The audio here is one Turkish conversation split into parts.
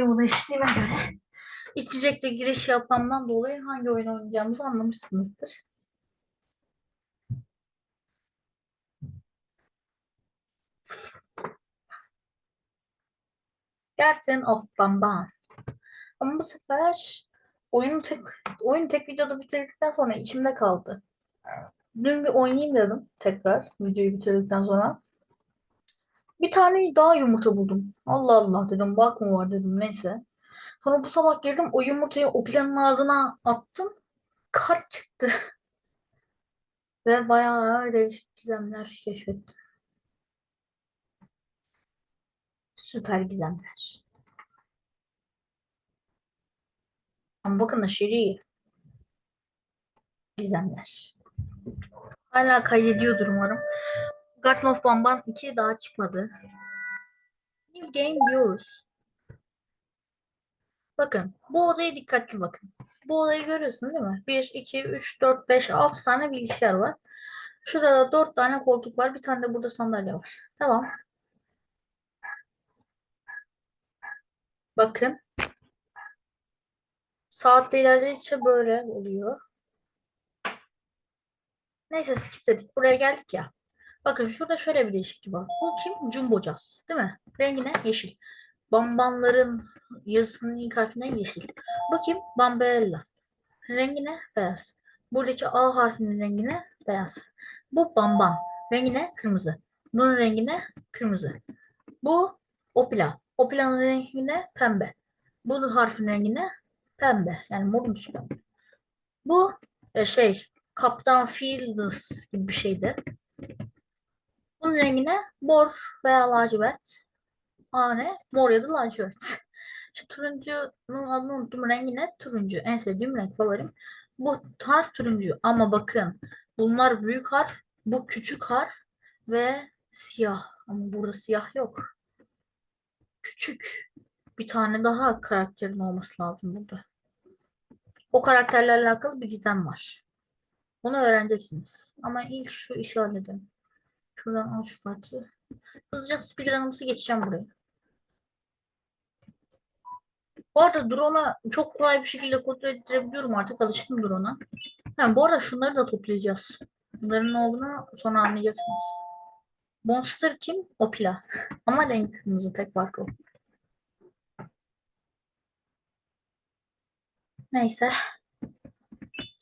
Da içtiğime göre içecekle giriş yapmamdan dolayı hangi oyun oynayacağımızı anlamışsınızdır. Gerçekten of bamba. Ama bu sefer oyunu tek oyunu tek videoda bitirdikten sonra içimde kaldı. Dün bir oynayayım dedim tekrar videoyu bitirdikten sonra. Bir tane daha yumurta buldum. Allah Allah dedim bak mı var dedim neyse. Sonra bu sabah girdim o yumurtayı o planın ağzına attım. Kart çıktı. Ve bayağı değişik gizemler keşfettim. Süper gizemler. Ama bakın aşırı iyi. Gizemler. Hala kaydediyordur umarım. Garden of Bamban 2 daha çıkmadı. New game diyoruz. Bakın bu odaya dikkatli bakın. Bu odayı görüyorsun değil mi? 1, 2, 3, 4, 5, 6 tane bilgisayar var. Şurada 4 tane koltuk var. Bir tane de burada sandalye var. Tamam. Bakın. Saatte ilerledikçe böyle oluyor. Neyse skip dedik. Buraya geldik ya. Bakın şurada şöyle bir değişiklik var. Bu kim? Jumbo Jazz. Değil mi? Rengi ne? Yeşil. Bambanların yazısının ilk harfinden yeşil. Bu kim? Bambella. Rengi ne? Beyaz. Buradaki A harfinin rengi ne? Beyaz. Bu bamban. Rengi ne? Kırmızı. Bunun rengi ne? Kırmızı. Bu opila. Opila'nın rengi ne? Pembe. Bu harfin rengi ne? Pembe. Yani morumsu pembe. Bu e, şey Kaptan Fields gibi bir şeydi. Bunun rengi ne? Mor veya lacivert. Aa ne? Mor ya da lacivert. Şu turuncunun adını unuttum. Rengi ne? Turuncu. En sevdiğim renk favorim. Bu harf turuncu. Ama bakın bunlar büyük harf. Bu küçük harf ve siyah. Ama burada siyah yok. Küçük. Bir tane daha karakterin olması lazım burada. O karakterlerle alakalı bir gizem var. Onu öğreneceksiniz. Ama ilk şu işi halledin. Şuradan al şu kartı. Hızlıca speedrun'ımızı geçeceğim buraya. Bu arada drone'a çok kolay bir şekilde kontrol ettirebiliyorum artık. Alıştım drone'a. Ha, bu arada şunları da toplayacağız. Bunların ne olduğunu sonra anlayacaksınız. Monster kim? Opila. Ama renk kırmızı tek farkı o. Neyse.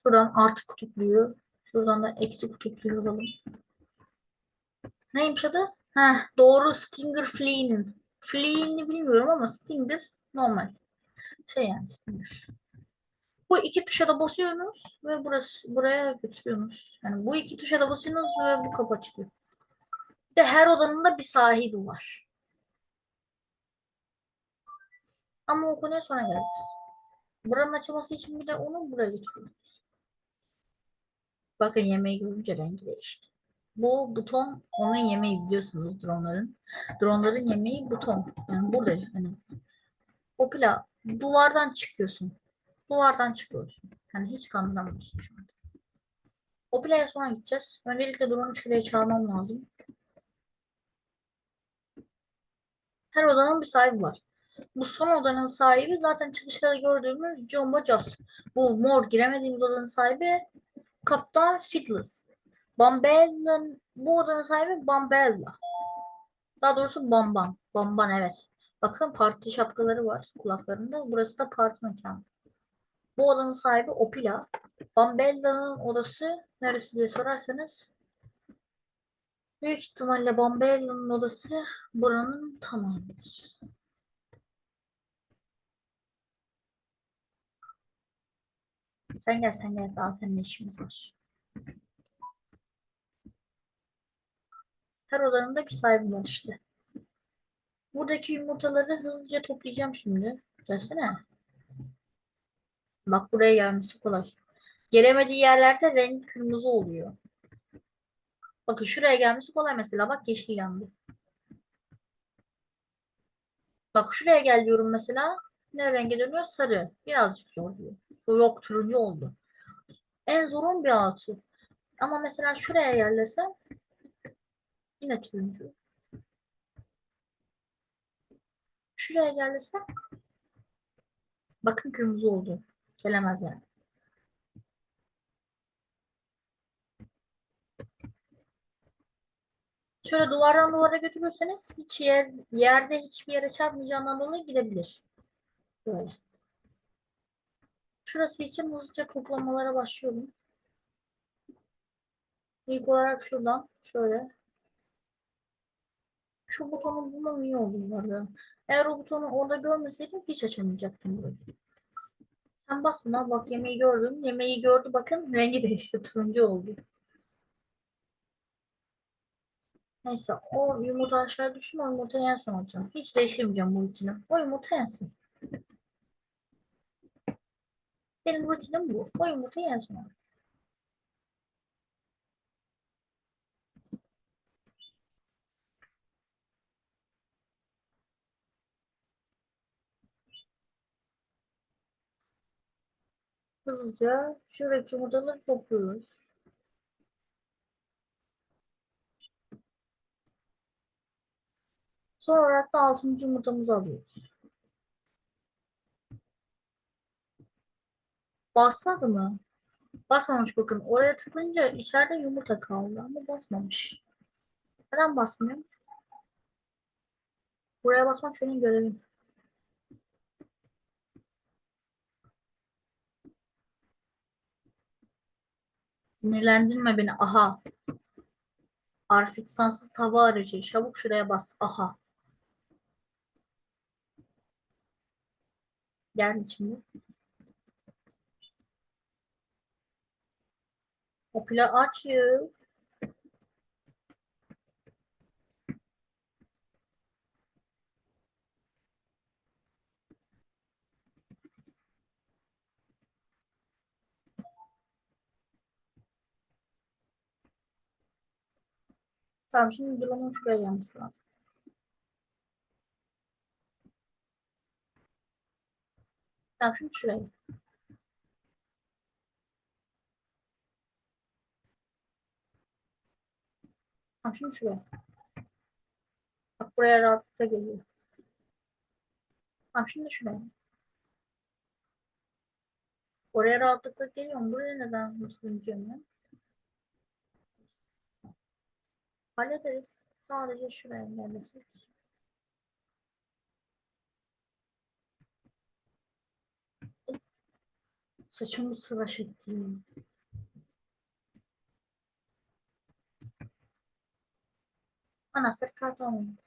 Şuradan artı kutupluyor. Şuradan da eksi kutupluyor alalım. Neymiş adı? Heh, doğru Stinger Flea'nin. Flea'ni bilmiyorum ama Stinger normal. Şey yani Stinger. Bu iki tuşa da basıyorsunuz ve burası buraya götürüyorsunuz. Yani bu iki tuşa da basıyorsunuz ve bu kapı açılıyor. Bir de her odanın da bir sahibi var. Ama o konuya sonra geleceğiz. Buranın açılması için bir de onu buraya getiriyoruz. Bakın yemeği görünce rengi değişti. Bu buton onun yemeği biliyorsunuz dronların. Dronların yemeği buton. Yani burada hani Opila duvardan çıkıyorsun. Duvardan çıkıyorsun. Yani hiç kandıramıyorsun şu anda. Opila'ya sonra gideceğiz. Öncelikle drone'u şuraya çağırmam lazım. Her odanın bir sahibi var. Bu son odanın sahibi zaten çıkışta da gördüğümüz Jumbo Joss. Bu mor giremediğimiz odanın sahibi Kaptan Fiddles. Bambella'nın bu odanın sahibi Bambella. Daha doğrusu Bamban. Bamban evet. Bakın parti şapkaları var kulaklarında. Burası da parti mekanı. Bu odanın sahibi Opila. Bambella'nın odası neresi diye sorarsanız büyük ihtimalle Bambella'nın odası buranın tamamıdır. Sen gel sen gel seninle işimiz var. Her odanın da bir sahibi var işte. Buradaki yumurtaları hızlıca toplayacağım şimdi. Gelsene. Bak buraya gelmesi kolay. Gelemediği yerlerde renk kırmızı oluyor. Bakın şuraya gelmesi kolay mesela. Bak yeşil yandı. Bak şuraya gel diyorum mesela. Ne renge dönüyor? Sarı. Birazcık zor diyor. Yok turuncu oldu. En zorun bir altı. Ama mesela şuraya yerlesem yine turuncu. Şuraya yerlesem Bakın kırmızı oldu. Gelemez yani. Şöyle duvardan duvara götürürseniz hiç yer, yerde hiçbir yere çarpmayacağından dolayı gidebilir. Böyle. Şurası için hızlıca koklamalara başlıyorum. İlk olarak şuradan şöyle. Şu butonu bulmam iyi oldu bu arada. Eğer o butonu orada görmeseydim hiç açamayacaktım burayı. Sen bas buna bak yemeği gördüm. Yemeği gördü bakın rengi değişti turuncu oldu. Neyse o yumurta aşağı düşsün o yumurtayı en son atacağım. Hiç değiştirmeyeceğim bu rutini. O yumurta yensin. Benim rutinim bu. O yumurtayı en son. Hızlıca şuradaki yumurtaları topluyoruz. Sonra olarak da altıncı yumurtamızı alıyoruz. Basmadı mı? Basmamış bakın. Oraya tıklayınca içeride yumurta kaldı ama basmamış. Neden basmıyor? Buraya basmak senin görevin. Sinirlendirme beni. Aha. Arif sansız hava aracı. Çabuk şuraya bas. Aha. Gel şimdi. Pila açıyor. Tamam şimdi drone'un şuraya gelmesi lazım. Tamam şimdi şuraya. Tamam şimdi şuraya. Bak buraya rahatlıkla geliyor. Tamam şimdi şuraya. Oraya rahatlıkla geliyorum. Buraya neden hızlanacağım ya? Hallederiz. Sadece şuraya ilerlesek. Saçımı sıraş ettim. Ana sarı kart almadım.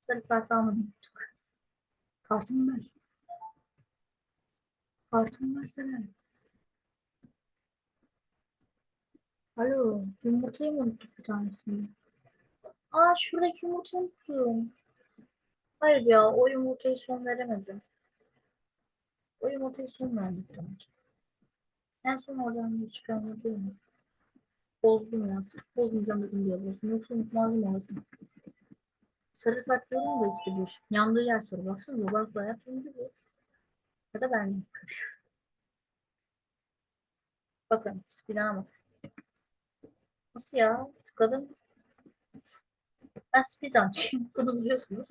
Sarı kart almadım. Kartımı ver. Kartımı versene. Alo, yumurtayı mı unuttuk bir tanesini? Aa, şuradaki yumurtayı unuttum. Hayır ya, o yumurtayı son veremedim. O yumurtayı son verdik. En son oradan bir çıkarma değil mi? Bozdum ya, sırf bozmayacağım dedim diye bozdum. Yoksa unutmazdım orada. Sarı kart da işte bir. Yandığı yer sarı. Baksana bak bayağı turuncu bu. Ya da ben Bakın, spinana bak. Nasıl ya? Tıkladım. Ben speedruncıyım. Bunu biliyorsunuz.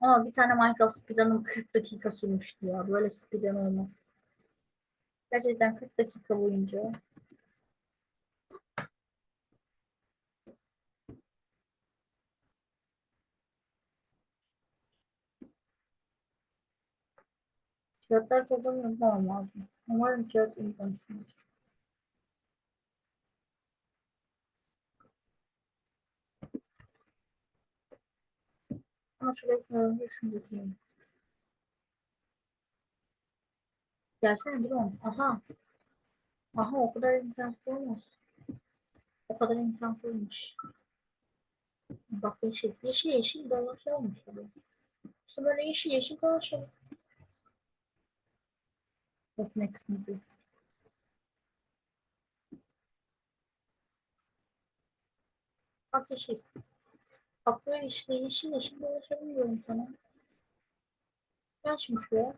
Ama bir tane Minecraft speedrun'ım 40 dakika sürmüştü ya. Böyle speedrun olmaz. Gerçekten 40 dakika boyunca. Fiyatlar toplamıyorum tamam lazım. Umarım fiyat imkansınız. Önce şunu düşünüyorum. Gelsene drone. Aha. Aha o kadar imkansız olmaz. O kadar imkansızmış. Bak yeşil. Yeşil yeşil dolaşıyor olmuş. İşte böyle yeşil yeşil dolaşıyor. Bak ne kırmızı. Bak yeşil. Böyle işte yeşil yeşil dolaşabiliyorum sana. Gel şimdi şuraya.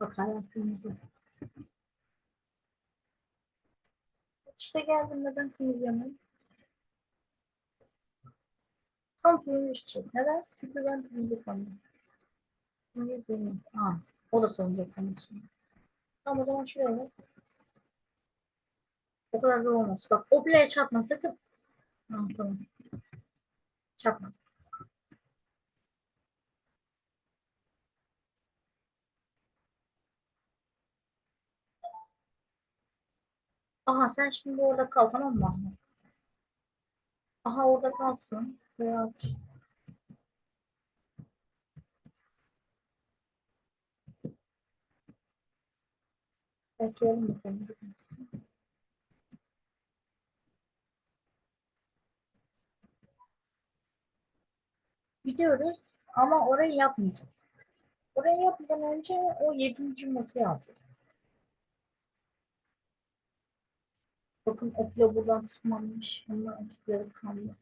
Bak hala kırmızı. İşte geldim neden kırmızı yanım? Tam turuncu çiçek. Neden? Çünkü ben turuncu sandım. Turuncu sevmiyorum. Aa, o da sanacak benim için. Tamam o zaman şuraya bak. O kadar zor olmaz. Bak o bile çarpma sakın. Ha, tamam. Çarpmaz. Aha sen şimdi orada kal tamam mı Ahmet? Aha orada kalsın. Veya bekleyelim bakalım. Gidiyoruz ama orayı yapmayacağız. Orayı yapmadan önce o yedinci yumurtayı alacağız. Bakın okla buradan tırmanmış ama izleri kaldı.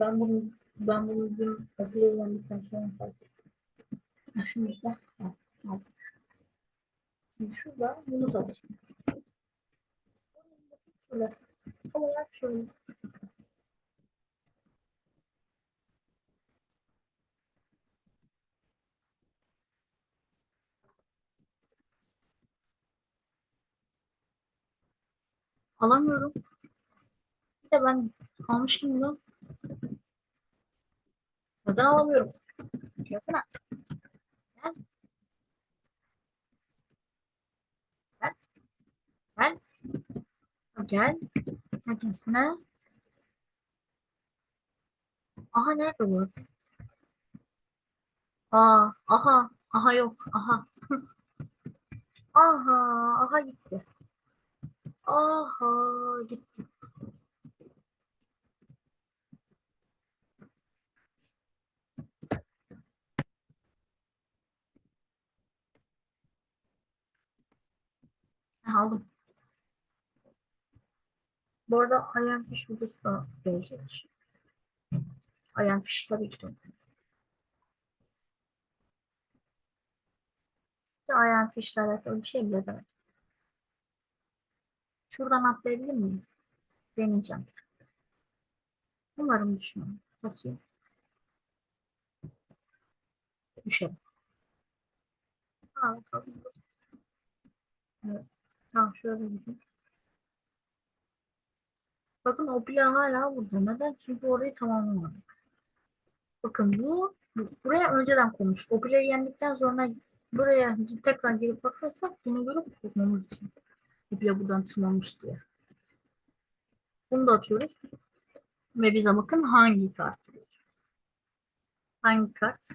Ben bunu ben bunu dün okula öğrendikten sonra fark ettim. Ha, şunu da aldık. Şimdi şurada yumurta var. Şöyle. Olarak şöyle. Alamıyorum. Bir de ben almıştım bunu. Neden alamıyorum? Gelsene. Gel. Gel. Gel. Gel. Ha, gelsene. Aha nerede bu? Aa, aha. Aha yok. Aha. Aha. Aha gitti. Aha gitti. Aldım. Bu arada Iron Fish videosu da gelecek. Iron Fish tabii ki de. Iron Fish'le bir şey bile demek. Şuradan atlayabilir miyim? Deneyeceğim. Umarım düşmem. Bakayım. Düşerim. Ha, bakalım. Evet. Tamam şöyle gideyim. Bakın o plan hala burada. Neden? Çünkü orayı tamamlamadık. Bakın bu, bu buraya önceden konmuş. O planı yendikten sonra buraya tekrar gelip bakarsak bunu görüp korkmamız için. Plan buradan tırmanmış diye. Bunu da atıyoruz. Ve bize bakın hangi kart. Hangi kart?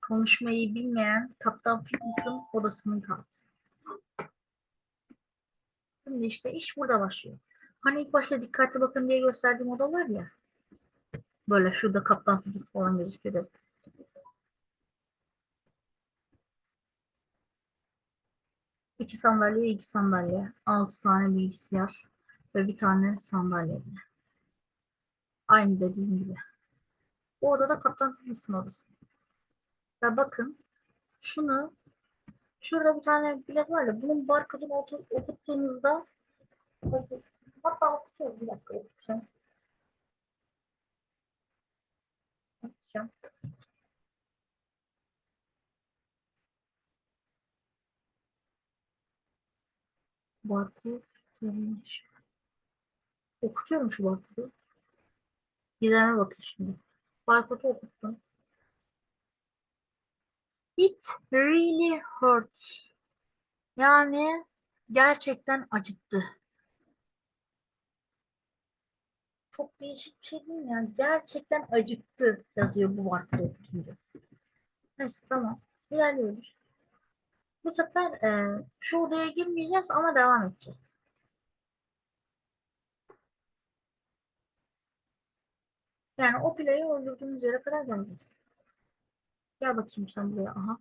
Konuşmayı bilmeyen Kaptan Fitness'ın odasının kartı. Şimdi işte iş burada başlıyor. Hani ilk başta dikkatli bakın diye gösterdiğim oda var ya. Böyle şurada Kaptan Fitness falan gözüküyor. İki sandalye, iki sandalye, altı tane bilgisayar ve bir tane sandalye. Aynı dediğim gibi. Bu odada Kaptan Fitness'in odası. Ve bakın şunu şurada bir tane bilet var ya bunun barkodunu okuttuğunuzda hatta okutuyorum bir dakika. Okutacağım. Barkod verilmiş. Okutuyorum şu barkodu. Gizeme bakın şimdi. Barkodu okuttum. It really hurts. Yani gerçekten acıttı. Çok değişik bir şey değil mi? Yani gerçekten acıttı yazıyor bu barkodu okutunca. Neyse tamam. İlerliyoruz. Bu sefer e, şu odaya girmeyeceğiz ama devam edeceğiz. Yani o play'i öldürdüğümüz yere kadar geleceğiz. Gel bakayım sen buraya. Aha.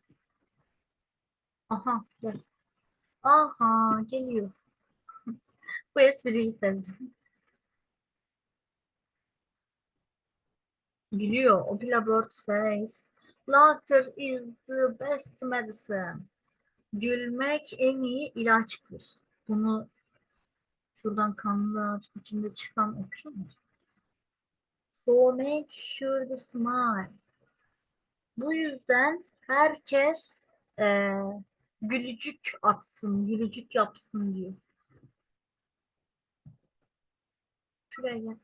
Aha gel. Aha geliyor. Bu espriyi sevdim. Gülüyor. O Bird says, Laughter is the best medicine. Gülmek en iyi ilaçtır. Bunu şuradan kanlı içinde çıkan okuyor musun? So make sure to smile. Bu yüzden herkes eee gülücük atsın, gülücük yapsın diyor. Şuraya gel.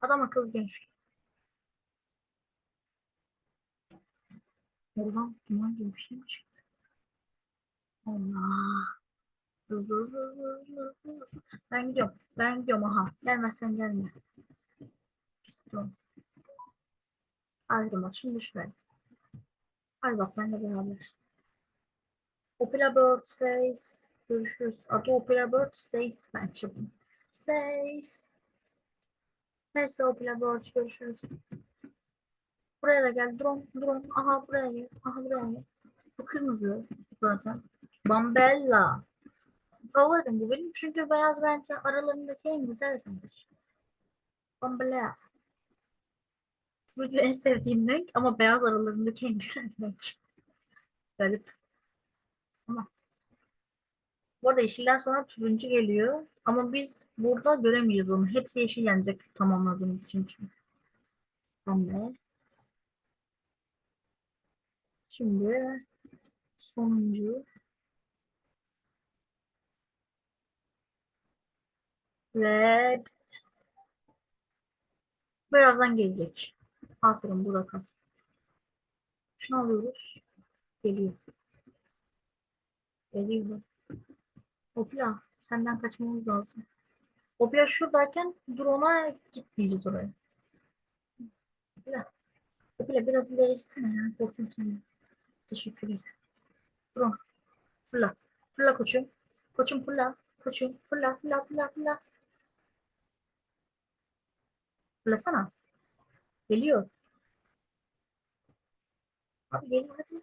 Adam akıllı genç. Oradan duman gibi bir şey mi çıktı? Allah. Hızlı hızlı. Ben gidiyorum. Ben gidiyorum aha. Gelmezsen gelme. İstiyorum. Ayrılma. Şimdi şuraya. Hadi bak benimle beraber. Opera Bird says. Görüşürüz. Adı Opera Bird says. Ben çıktım. Says. Neyse Opera Bird görüşürüz. Buraya da gel. Drone. Drone. Aha buraya gel. Aha buraya gel. Bu kırmızı zaten. Bambella. Favorim bu benim çünkü beyaz bence aralarındaki en güzel renktir. Bambella. Turuncu en sevdiğim renk ama beyaz aralarındaki en güzel renk. Garip. Ama. Bu arada yeşilden sonra turuncu geliyor. Ama biz burada göremiyoruz onu. Hepsi yeşil yanacak tamamladığımız için. Pembe. Şimdi sonuncu ve birazdan gelecek. Aferin burada kal. Şunu alıyoruz. Geliyor. Geliyor. Opla senden kaçmamız lazım. Opla şuradayken drone'a git diyeceğiz oraya. Opla. Opla biraz ileri gitsene ya. Korktum seni. Teşekkür ederim. Drone. Fırla. Fırla koçum. Koçum fırla. Koçum fırla fırla fırla fırla. Fırlasana. Geliyor. Abi geliyor hadi.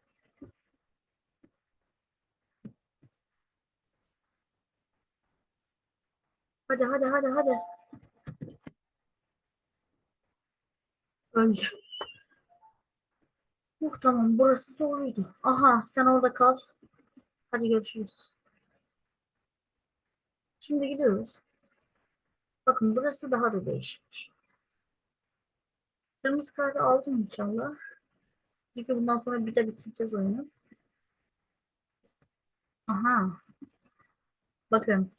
Hadi hadi hadi hadi. Öldü. Uh, tamam burası zorluydu. Aha sen orada kal. Hadi görüşürüz. Şimdi gidiyoruz. Bakın burası daha da değişik. Kırmızı kartı aldım inşallah. Çünkü bundan sonra bir de bitireceğiz oyunu. Aha. Bakın.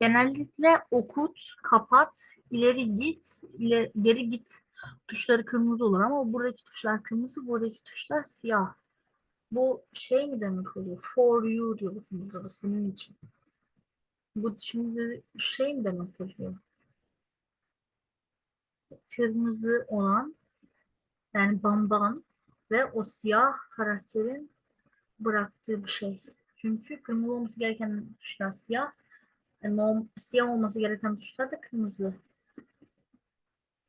Genellikle okut, kapat, ileri git, ile, geri git tuşları kırmızı olur ama buradaki tuşlar kırmızı, buradaki tuşlar siyah. Bu şey mi demek oluyor? For you diyor bakın burada da senin için. Bu şimdi şey mi demek oluyor? Kırmızı olan yani bamban ve o siyah karakterin bıraktığı bir şey. Çünkü kırmızı olması gereken tuşlar siyah. Yani norm- siyah olması gereken tuşlar da kırmızı.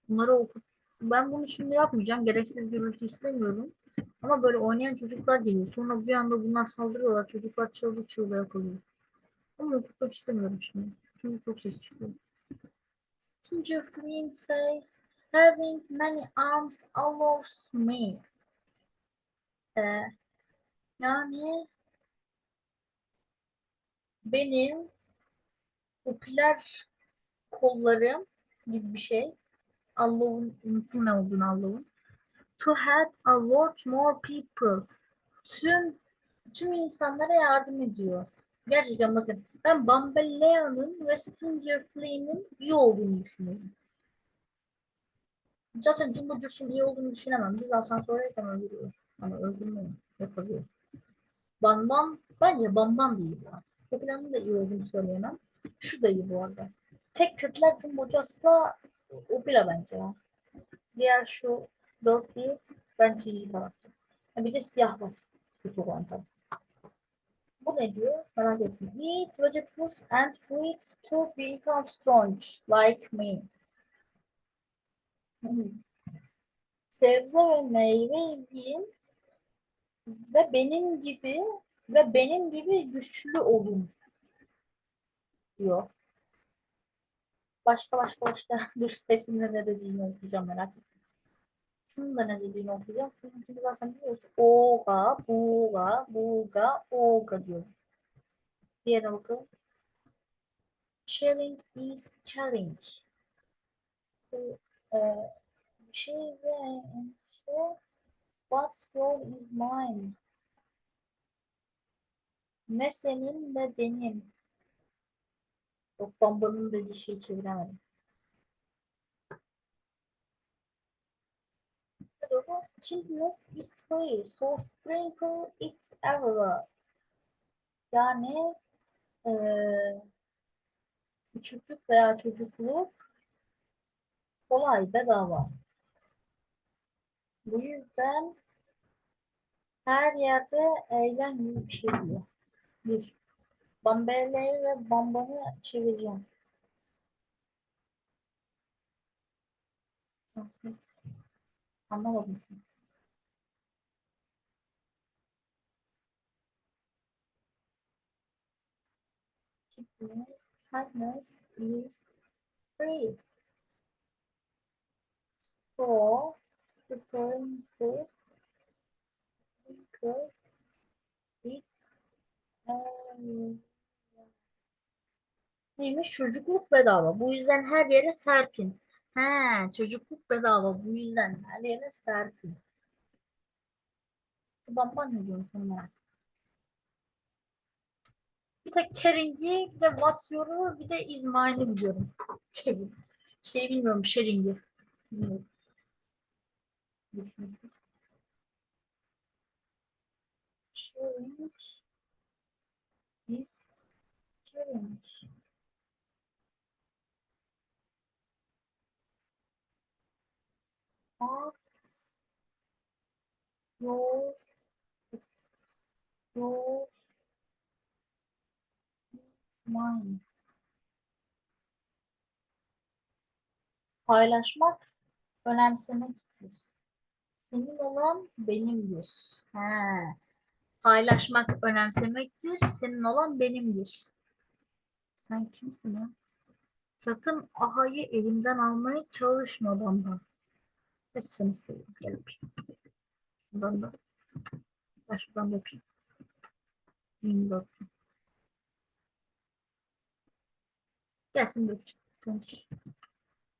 Bunları oku. Ben bunu şimdi yapmayacağım. Gereksiz gürültü istemiyorum. Ama böyle oynayan çocuklar geliyor. Sonra bir anda bunlar saldırıyorlar. Çocuklar çığlık çığlığa kalıyor. Ama okutmak istemiyorum şimdi. Çünkü çok ses çıkıyor. Ginger Flynn says, having many arms allows me. Ee, yani benim popüler kollarım gibi bir şey. Allah'ın unuttum ne olduğunu Allah'ın. To help a lot more people. Tüm tüm insanlara yardım ediyor. Gerçekten bakın ben Bamballea'nın ve Stinger Flea'nın iyi olduğunu düşünüyorum. Zaten Jumbo Juice'un iyi olduğunu düşünemem. Biz asansördeyken öldürüyor. Hani öldürmüyor. Yapabiliyor. Banban, bence Banban iyi bu arada. Popülanın da iyi olduğunu söyleyemem. Şu da iyi bu arada. Tek kötüler Jumbo Juice'la Opila bence ya. Diğer şu dörtlü bence iyi tarafta. Bir de siyah var. Kötü olan taraf. Bu ne diyor? Merak ettim. Eat vegetables and fruits to become strong, like me. Sebze ve meyve yiyin ve benim gibi ve benim gibi güçlü olun diyor. Başka başka başka bir hepsinde ne dediğini okuyacağım merak ettim. Şunun da ne dediğini okuyacağım. Çünkü zaten biliyorsun. Oga, buga, buga, oga diyor. Diğerine bakalım. Sharing is caring. bu e, şey ve şey what's your is mine ne senin ne benim yok bambanın dediği şeyi çeviremedim Children's is free, so sprinkle it everywhere. Yani eee küçüklük veya çocukluk kolay, bedava. Bu yüzden her yerde eğlen gibi bir şey diyor. Bir. Bambeleyi ve bambanı çevireceğim. Translate. Anlamadım. Children's kindness is free. So, sprinkle, sprinkle it everywhere. Neymiş? Çocukluk bedava. Bu yüzden her yere serpin. He, çocukluk bedava. Bu yüzden her yere serpin. Bamban ne diyorsun sen merak. Bir tek Kering'i, bir de What's bir de Is Mine'ı biliyorum. Şey, şey bilmiyorum, Sharing'i. Bilmiyorum. Düşünsün. Sharing is sharing. What's your your mine? Paylaşmak önemsemektir. Senin olan benimdir. He. Paylaşmak önemsemektir. Senin olan benimdir. Sen kimsin ya? Sakın ahayı elimden almaya çalışma bana. Hiç seni seviyorum. Gel öpeyim. Şuradan da. Ben şuradan da öpeyim. Yine de öpeyim. Gel seni de öpeceğim. Konuş.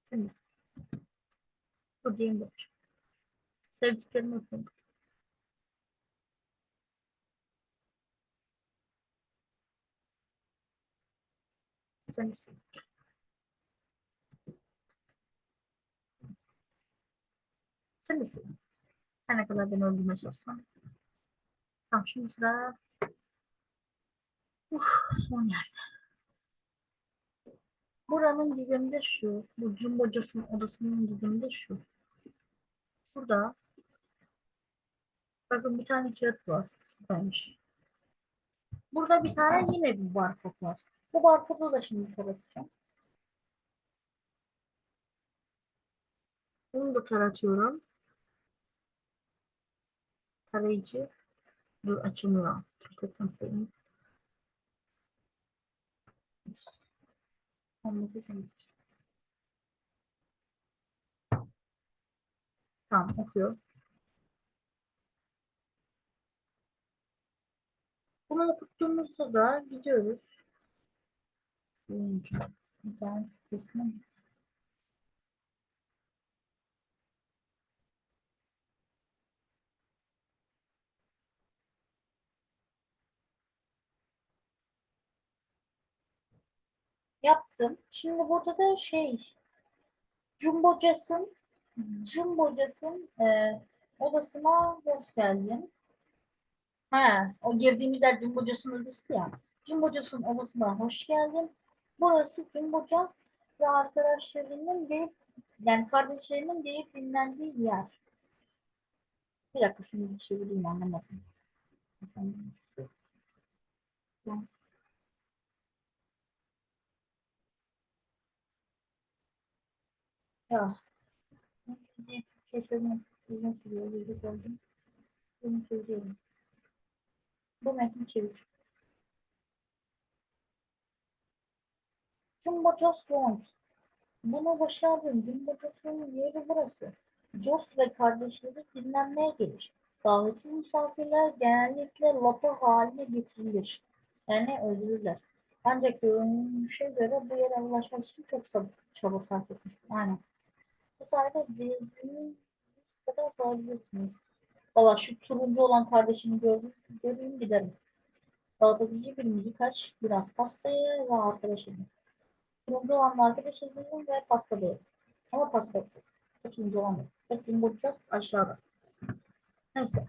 Seni de. Buradayım da öpeceğim. Sevdiklerimi öpeyim. Seni seviyorum. Sen de seviyorum. Her ne kadar beni öldürmeye çalışsan. Tamam şimdi sıra Uf, son yerde. Buranın gizemi de şu. Bu cumbocasının odasının gizemi de şu. Burada bakın bir tane kağıt var. Şuradaymış. Burada bir tane yine bir barkod var. Bu barkodu da şimdi taratacağım. Bunu da taratıyorum. Tarayıcı. Dur açılmıyor. Tamam okuyor. Bunu okuttuğumuzda da gidiyoruz. İnternet sitesine git. Yaptım. Şimdi burada da şey Jumbo Jazz'ın Jumbo Jazz'ın e, odasına hoş geldin. Ha, o girdiğimiz yer Jumbo Jazz'ın odası ya. Jumbo Jazz'ın odasına hoş geldin. Burası Jumbo Jazz ve arkadaşlarının gelip yani kardeşlerinin gelip dinlendiği yer. Bir dakika şunu bir çevireyim anlamadım. Efendim, şu- Jazz. Ya. Çok uzun sürüyor. Yüzük oldum. Bunu çeviriyorum. Bu metni çevir. Jumbo Just Want. Bunu başardın. Jumbo yeri burası. Joss ve kardeşleri dinlenmeye gelir. Davetsiz misafirler genellikle lapa haline getirilir. Yani öldürürler. Ancak görünüşe göre bu yere ulaşmak için çok çaba sarf etmişsin. Aynen. Bu sayede dilediğiniz kadar sorabilirsiniz. Valla şu turuncu olan kardeşimi gördüm, göreyim giderim. Dağıtıcı bir müzik aç, biraz pastayı ve arkadaşım. Turuncu olan arkadaşım ve pasta değil. Ama pasta yok. Turuncu olan yok. Bakayım bulacağız aşağıda. Neyse.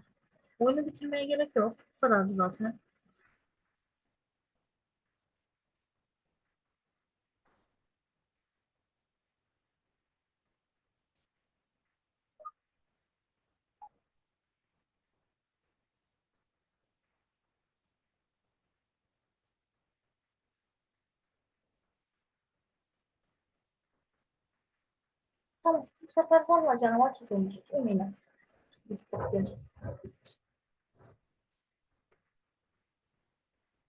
Oyunu bitirmeye gerek yok. Bu kadardı zaten. Tamam. Bu sefer vallahi canavar çekilmeyecek. Eminim.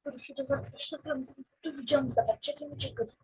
Görüşürüz arkadaşlar. Ben duracağım bu sefer. Çekimi çekiyorum.